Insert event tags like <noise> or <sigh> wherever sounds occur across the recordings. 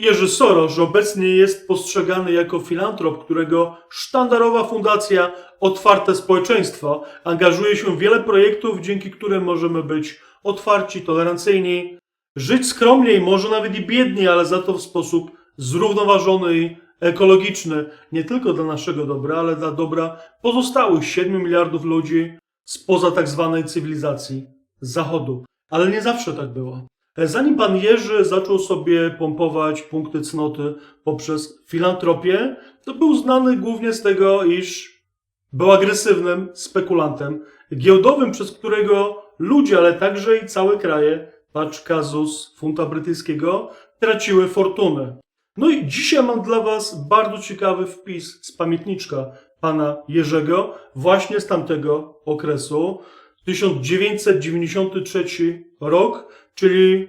Jerzy Soros obecnie jest postrzegany jako filantrop, którego sztandarowa fundacja Otwarte Społeczeństwo angażuje się w wiele projektów, dzięki którym możemy być otwarci, tolerancyjni, żyć skromniej, może nawet i biedniej, ale za to w sposób zrównoważony i ekologiczny, nie tylko dla naszego dobra, ale dla dobra pozostałych 7 miliardów ludzi spoza tak zwanej cywilizacji Zachodu. Ale nie zawsze tak było. Zanim pan Jerzy zaczął sobie pompować punkty cnoty poprzez filantropię, to był znany głównie z tego, iż był agresywnym spekulantem giełdowym, przez którego ludzie, ale także i całe kraje, patrz kazus funta brytyjskiego, traciły fortunę. No i dzisiaj mam dla was bardzo ciekawy wpis z pamiętniczka pana Jerzego, właśnie z tamtego okresu. 1993 rok, czyli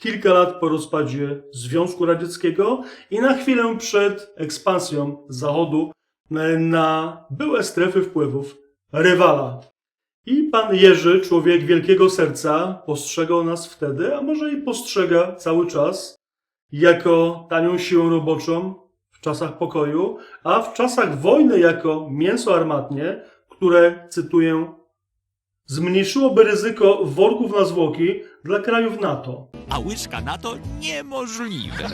kilka lat po rozpadzie Związku Radzieckiego i na chwilę przed ekspansją Zachodu na byłe strefy wpływów rywala. I pan Jerzy, człowiek wielkiego serca, postrzegał nas wtedy, a może i postrzega cały czas, jako tanią siłę roboczą w czasach pokoju, a w czasach wojny jako mięso armatnie, które, cytuję, zmniejszyłoby ryzyko worków na zwłoki dla krajów NATO. a łyżka na to niemożliwe.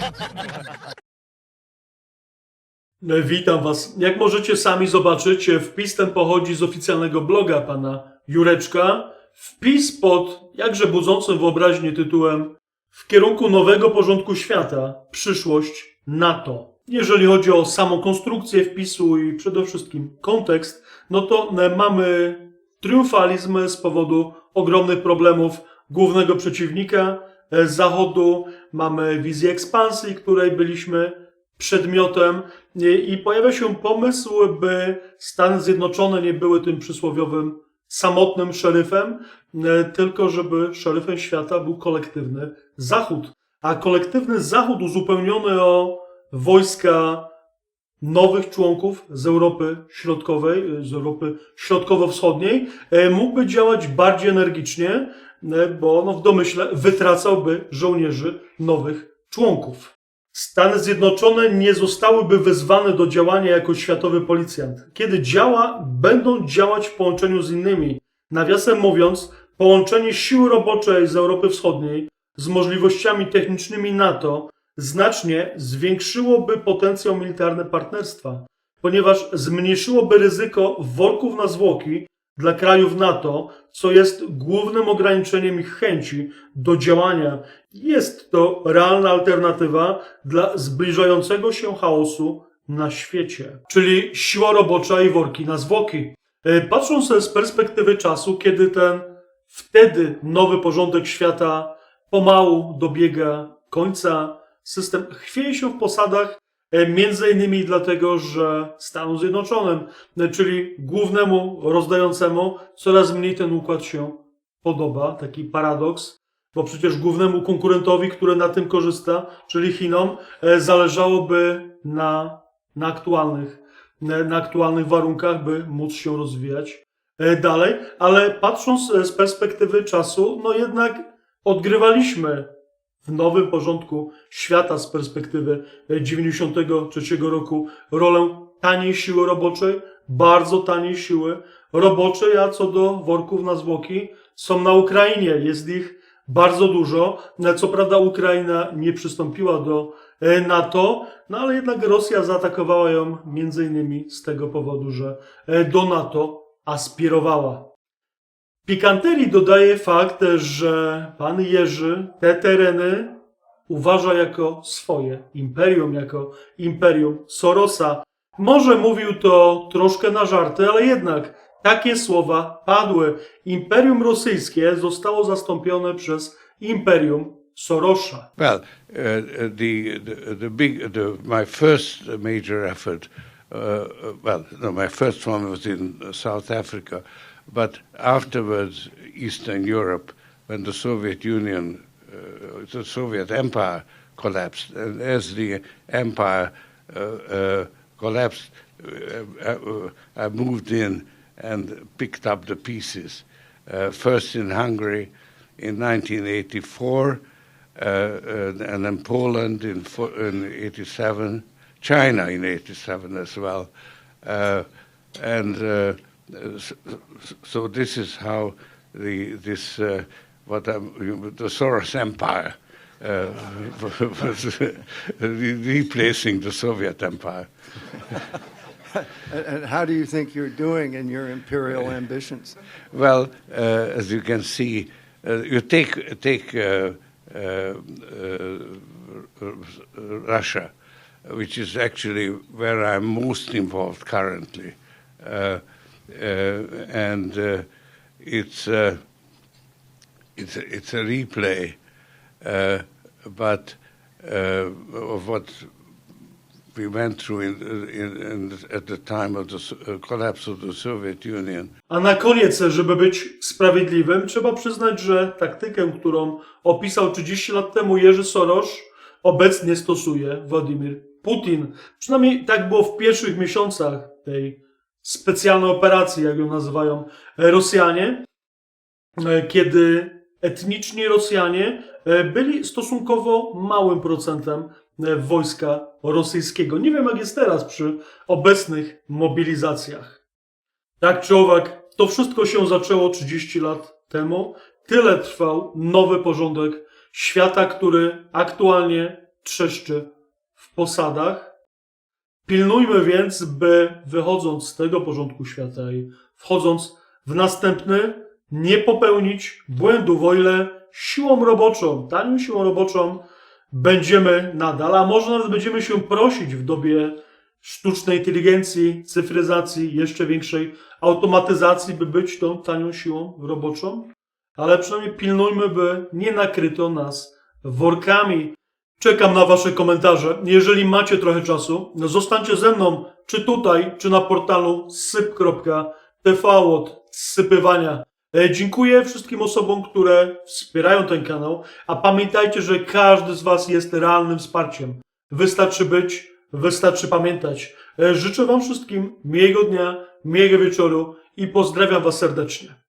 E, Witam Was. Jak możecie sami zobaczyć, wpis ten pochodzi z oficjalnego bloga pana Jureczka. Wpis pod jakże budzącym wyobraźnię tytułem W kierunku nowego porządku świata przyszłość NATO. Jeżeli chodzi o samą konstrukcję wpisu i przede wszystkim kontekst, no to e, mamy triumfalizm z powodu ogromnych problemów głównego przeciwnika e, Zachodu. Mamy wizję ekspansji, której byliśmy przedmiotem i i pojawia się pomysł, by Stany Zjednoczone nie były tym przysłowiowym samotnym szeryfem, e, tylko żeby szeryfem świata był kolektywny Zachód. A kolektywny Zachód uzupełniony o wojska nowych członków z Europy Środkowej, e, z Europy Środkowo-Wschodniej, e, mógłby działać bardziej energicznie, e, bo no, w domyśle wytracałby żołnierzy nowych członków. Stany Zjednoczone nie zostałyby wezwane do działania jako światowy policjant. Kiedy działa, będą działać w połączeniu z innymi. Nawiasem mówiąc, połączenie siły roboczej z Europy Wschodniej z możliwościami technicznymi NATO znacznie zwiększyłoby potencjał militarny partnerstwa, ponieważ zmniejszyłoby ryzyko worków na zwłoki dla krajów NATO, co jest głównym ograniczeniem ich chęci do działania. Jest to realna alternatywa dla zbliżającego się chaosu na świecie, czyli siła robocza i worki na zwłoki. E, Patrząc z perspektywy czasu, kiedy ten wtedy nowy porządek świata pomału dobiega końca, system chwieje się w posadach Między innymi dlatego, że Stanom Zjednoczonym, e, czyli głównemu rozdającemu, coraz mniej ten układ się podoba. Taki paradoks, bo przecież głównemu konkurentowi, który na tym korzysta, czyli Chinom, e, zależałoby na, na, aktualnych, e, na aktualnych warunkach, by móc się rozwijać e, dalej. Ale patrząc e, z perspektywy czasu, no jednak odgrywaliśmy w nowym porządku świata z perspektywy e, 93 roku rolę taniej siły roboczej, bardzo taniej siły roboczej, a co do worków na zwłoki, są na Ukrainie. Jest ich bardzo dużo. E, Co prawda Ukraina nie przystąpiła do e, NATO, no ale jednak Rosja zaatakowała ją między innymi z tego powodu, że e, do NATO aspirowała. Pikanterii dodaje fakt, że pan Jerzy te tereny uważa jako swoje, imperium jako imperium Sorosa. Może mówił to troszkę na żarty, ale jednak takie słowa padły. Imperium rosyjskie zostało zastąpione przez imperium Sorosza. Well, uh, the, the the big the, my first major effort. Uh, well, no, my first one was in South Africa, but afterwards Eastern Europe, when the Soviet Union, uh, the Soviet Empire collapsed, and as the empire uh, uh, collapsed, uh, uh, I moved in and picked up the pieces. Uh, first in Hungary in 1984 and, and then Poland in, in 87, China in 87 as well. Uh, and uh, so, this is how the, this, uh, what I'm, the Soros Empire uh, <laughs> was re- replacing the Soviet Empire. <laughs> And, and how do you think you're doing in your imperial ambitions? Well, uh, as you can see, uh, you take take uh, uh, uh, Russia, which is actually where I'm most involved currently, and uh, it's uh, it's it's a replay, uh, but uh, of what uh. A na koniec, żeby być sprawiedliwym, trzeba przyznać, że taktykę, którą opisał 30 lat temu Jerzy Soros, obecnie stosuje Władimir Putin. Przynajmniej tak było w pierwszych miesiącach tej specjalnej operacji, jak ją nazywają Rosjanie, e, kiedy etniczni Rosjanie e, byli stosunkowo małym procentem e, wojska rosyjskiego. Nie wiem, jak jest teraz przy obecnych mobilizacjach. Tak czy owak, to wszystko się zaczęło 30 lat temu. Tyle trwał nowy porządek świata, który aktualnie trzeszczy w posadach. Pilnujmy więc, by wychodząc z tego porządku świata i wchodząc w następny, nie popełnić błędów, o ile siłą roboczą, tanią siłą roboczą będziemy nadal, a może nawet będziemy się prosić w dobie sztucznej inteligencji, cyfryzacji, jeszcze większej automatyzacji, by być tą tanią siłą roboczą, ale przynajmniej pilnujmy, by nie nakryto nas workami. Czekam na Wasze komentarze. Jeżeli macie trochę czasu, no zostańcie ze mną, czy tutaj, czy na portalu syp.tv od sypywania. E, Dziękuję wszystkim osobom, które wspierają ten kanał, a pamiętajcie, że każdy z Was jest realnym wsparciem. Wystarczy być, wystarczy pamiętać. E, Życzę Wam wszystkim miłego dnia, miłego wieczoru i pozdrawiam Was serdecznie.